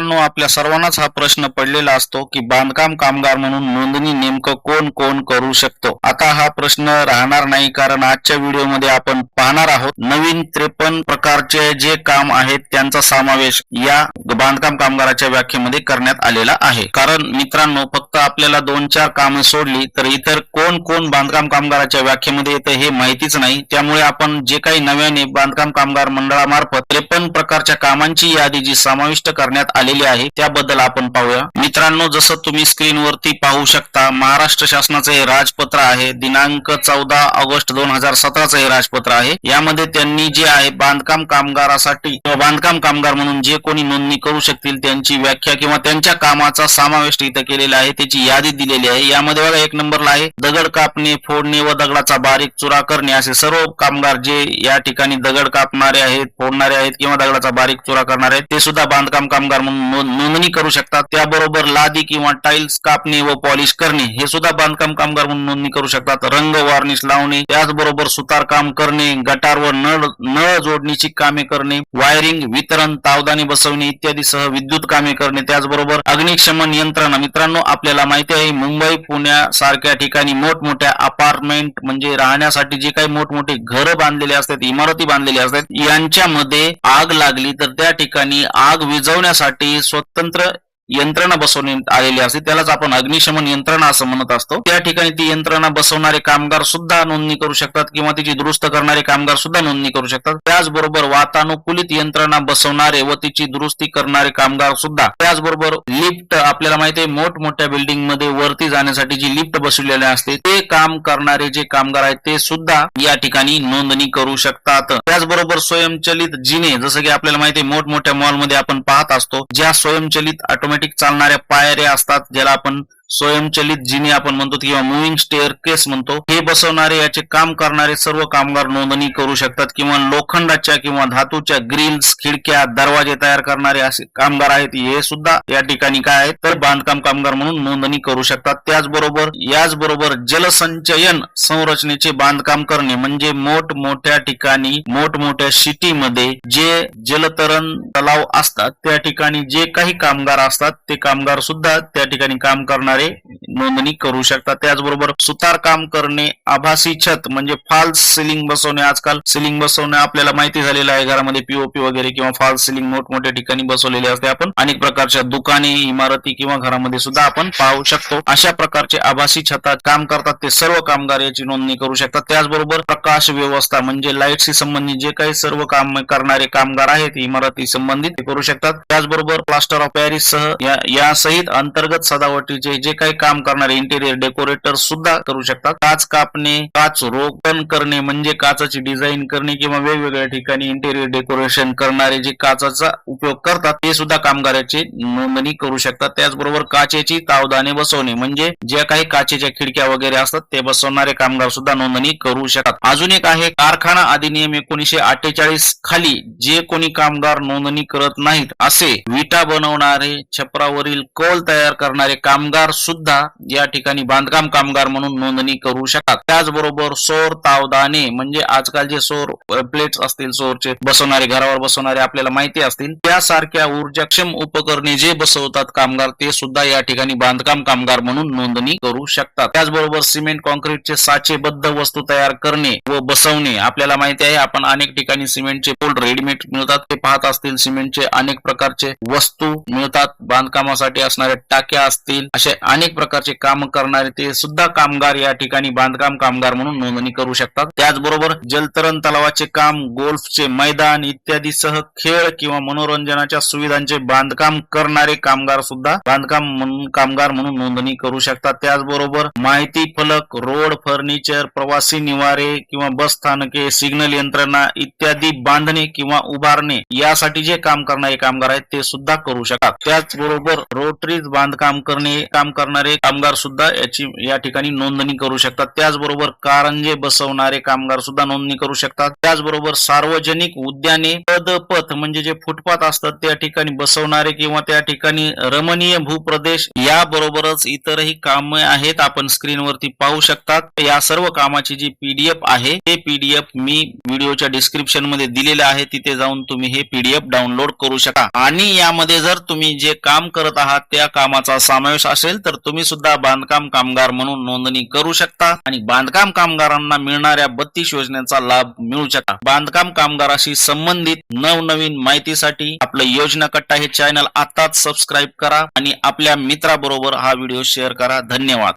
मित्रांनो आपल्या सर्वांनाच हा प्रश्न पडलेला असतो की बांधकाम कामगार म्हणून नोंदणी नेमकं कोण कोण करू शकतो? आता हा प्रश्न राहणार नाही कारण आजच्या व्हिडिओमध्ये आपण पाहणार आहोत नवीन त्रेपन्न प्रकारचे जे काम आहेत त्यांचा समावेश या बांधकाम कामगाराच्या व्याख्येमध्ये करण्यात आलेला आहे. कारण मित्रांनो फक्त आपल्याला दोन चार कामे सोडली तर इतर कोण कोण बांधकाम कामगाराच्या व्याख्येमध्ये येतं हे माहितीच नाही. त्यामुळे आपण जे काही नव्याने बांधकाम कामगार मंडळामार्फत त्रेपन्न प्रकारच्या कामांची यादी जी समाविष्ट करण्यात आली आलेली आहे त्याबद्दल आपण पाहूया. मित्रांनो जसं तुम्ही स्क्रीनवरती पाहू शकता महाराष्ट्र शासनाचं हे राजपत्र आहे. दिनांक चौदा ऑगस्ट दोन हजार सतराचं हे राजपत्र आहे. यामध्ये त्यांनी जे आहे बांधकाम कामगारासाठी किंवा बांधकाम कामगार म्हणून जे कोणी नोंदणी करू शकतील त्यांची व्याख्या किंवा त्यांच्या कामाचा समावेश इथं केलेला आहे त्याची यादी दिलेली आहे. यामध्ये बघा एक नंबरला आहे दगड कापणे फोडणे व दगडाचा बारीक चुरा करणे असे सर्व कामगार जे या ठिकाणी दगड कापणारे आहेत फोडणारे आहेत किंवा दगडाचा बारीक चुरा करणारे आहेत ते सुद्धा बांधकाम कामगार म्हणून नोंदणी करू शकतात. त्याबरोबर लादी किंवा टाईल्स कापणे व पॉलिश करणे हे सुद्धा बांधकाम कामगार म्हणून नोंदणी करू शकतात. रंग वार्निश लावणे त्याचबरोबर सुतार काम करणे गटार व नळ नळ जोडणीची कामे करणे वायरिंग वितरण तावदानी बसवणे इत्यादी सह विद्युत कामे करणे त्याचबरोबर अग्निशमन यंत्रणा. मित्रांनो आपल्याला माहिती आहे मुंबई पुण्यासारख्या ठिकाणी मोठमोठ्या अपार्टमेंट म्हणजे राहण्यासाठी जे काही मोठमोठे घरं बांधलेले असतात इमारती बांधलेल्या असतात यांच्यामध्ये आग लागली तर त्या ठिकाणी आग विझवण्यासाठी स्वतंत्र यंत्रणा बसवण्यात आलेली असते. त्यालाच आपण अग्निशमन यंत्रणा असं म्हणत असतो. त्या ठिकाणी ती यंत्रणा बसवणारे कामगार सुद्धा नोंदणी करू शकतात किंवा तिची दुरुस्त करणारे कामगार सुद्धा नोंदणी करू शकतात. त्याचबरोबर वातानुकूलित यंत्रणा बसवणारे व तिची दुरुस्ती करणारे कामगार सुद्धा. त्याचबरोबर लिफ्ट आपल्याला माहिती आहे मोठमोठ्या बिल्डिंगमध्ये वरती जाण्यासाठी जी लिफ्ट बसवलेली असते ते काम करणारे जे कामगार आहेत ते सुद्धा या ठिकाणी नोंदणी करू शकतात. त्याचबरोबर स्वयंचलित जिने जसं की आपल्याला माहिती आहे मोठमोठ्या मॉलमध्ये आपण पाहत असतो ज्या स्वयंचलित ऑटोमॅटिक चालणाऱ्या पायऱ्या असतात ज्याला आपण स्वयंचलित जिने आपण म्हणतो किंवा मुव्हिंग स्टेअर केस म्हणतो हे बसवणारे याचे काम करणारे सर्व कामगार नोंदणी करू शकतात किंवा लोखंडाच्या किंवा धातूच्या ग्रिल्स खिडक्या दरवाजे तयार करणारे असे कामगार आहेत हे सुद्धा या ठिकाणी काय आहेत? तर बांधकाम कामगार म्हणून नोंदणी करू शकतात. त्याचबरोबर याचबरोबर जलसंचयन संरचनेचे बांधकाम करणे म्हणजे मोठमोठ्या ठिकाणी मोठमोठ्या सिटीमध्ये जे जलतरण तलाव असतात त्या ठिकाणी जे काही कामगार असतात ते कामगार सुद्धा त्या ठिकाणी काम करणारे नोंदणी करू शकतात त्याचबरोबर सुतार काम करणे आभासी छत म्हणजे फॉल्स सिलिंग बसवणे. आजकाल सिलिंग बसवणे आपल्याला माहिती झालेलं आहे. घरामध्ये पीओपी वगैरे किंवा फॉल्स सिलिंग मोठमोठ्या ठिकाणी बसवलेले असते. आपण अनेक प्रकारच्या दुकाने इमारती किंवा घरामध्ये सुद्धा आपण पाहू शकतो. अशा प्रकारचे आभासी छतात काम करतात. ते सर्व कामगार याची नोंदणी करू शकतात. त्याचबरोबर प्रकाश व्यवस्था म्हणजे लाईटशी संबंधित जे काही सर्व काम करणारे कामगार आहेत इमारती संबंधित ते करू शकतात. त्याचबरोबर प्लास्टर ऑफ पॅरिस सह या यासहित अंतर्गत सजावटीचे जे जे काही काम करणारे इंटेरियर डेकोरेटर सुद्धा करू शकतात. काच कापणे काच रोपण करणे म्हणजे काचाची डिझाईन करणे किंवा वेगवेगळ्या ठिकाणी इंटेरियर डेकोरेशन करणारे जे काचाचा उपयोग करतात ते सुद्धा कामगाराची नोंदणी करू शकतात. त्याचबरोबर काचेची तावदाने बसवणे म्हणजे ज्या काही काचेच्या खिडक्या वगैरे असतात ते बसवणारे कामगार सुद्धा नोंदणी करू शकतात. अजून एक आहे कारखाना अधिनियम एकोणीशे अठ्ठेचाळीस खाली जे कोणी कामगार नोंदणी करत नाहीत असे विटा बनवणारे छपरावरील कौल तयार करणारे कामगार सुद्धा या ठिकाणी बांधकाम कामगार म्हणून नोंदणी करू शकतात. त्याचबरोबर सौर तावदाने म्हणजे आजकाल जे सौर प्लेट्स असतील सौरचे बसवणारे घरावर बसवणारे आपल्याला माहिती असतील त्यासारख्या ऊर्जाक्षम उपकरणे जे बसवतात कामगार ते सुद्धा या ठिकाणी बांधकाम कामगार म्हणून नोंदणी करू शकतात. त्याचबरोबर सिमेंट कॉन्क्रीटचे साचेबद्ध वस्तू तयार करणे व बसवणे आपल्याला माहिती आहे आपण अनेक ठिकाणी सिमेंटचे पोल रेडीमेड मिळतात. ते पाहत असतील सिमेंटचे अनेक प्रकारचे वस्तू मिळतात. बांधकामासाठी असणाऱ्या टाक्या असतील असे अनेक प्रकारचे काम करणारे ते सुद्धा कामगार या ठिकाणी बांधकाम कामगार म्हणून नोंदणी करू शकतात. त्याचबरोबर जलतरण तलावाचे काम गोल्फचे मैदान इत्यादी सह खेळ किंवा मनोरंजनाच्या सुविधांचे बांधकाम करणारे कामगार सुद्धा बांधकाम कामगार म्हणून नोंदणी करू शकतात. त्याचबरोबर माहिती फलक रोड फर्निचर प्रवासी निवारे किंवा बस स्थानके सिग्नल यंत्रणा इत्यादी बांधणे किंवा उभारणे यासाठी जे काम करणारे कामगार आहेत ते सुद्धा करू शकतात. त्याचबरोबर रोटरीज बांधकाम करणे काम करणारे कामगार सुद्धा याची या ठिकाणी नोंदणी करू शकतात. त्याचबरोबर कारंजे बसवणारे कामगार सुद्धा नोंदणी करू शकतात. त्याचबरोबर सार्वजनिक उद्याने पदपथ म्हणजे जे फुटपाथ असतात त्या ठिकाणी बसवणारे किंवा त्या ठिकाणी रमणीय भूप्रदेश याबरोबरच इतरही कामे आहेत आपण स्क्रीनवरती पाहू शकतात. या सर्व कामाची जी पीडीएफ आहे ते पीडीएफ मी व्हिडिओच्या डिस्क्रिप्शनमध्ये दिलेले आहे. तिथे जाऊन तुम्ही हे पीडीएफ डाउनलोड करू शकता. आणि यामध्ये जर तुम्ही जे काम करत आहात त्या कामाचा समावेश असेल तर तुम्ही सुद्धा बांधकाम कामगार म्हणून नोंदणी करू शकता आणि बांधकाम कामगारांना मिळणाऱ्या बत्तीस योजनेचा लाभ मिळू शकता. बांधकाम कामगाराशी संबंधित नवनवीन माहितीसाठी आपलं योजना कट्टा हे चॅनल आताच सबस्क्राईब करा आणि आपल्या मित्राबरोबर हा व्हिडिओ शेअर करा. धन्यवाद.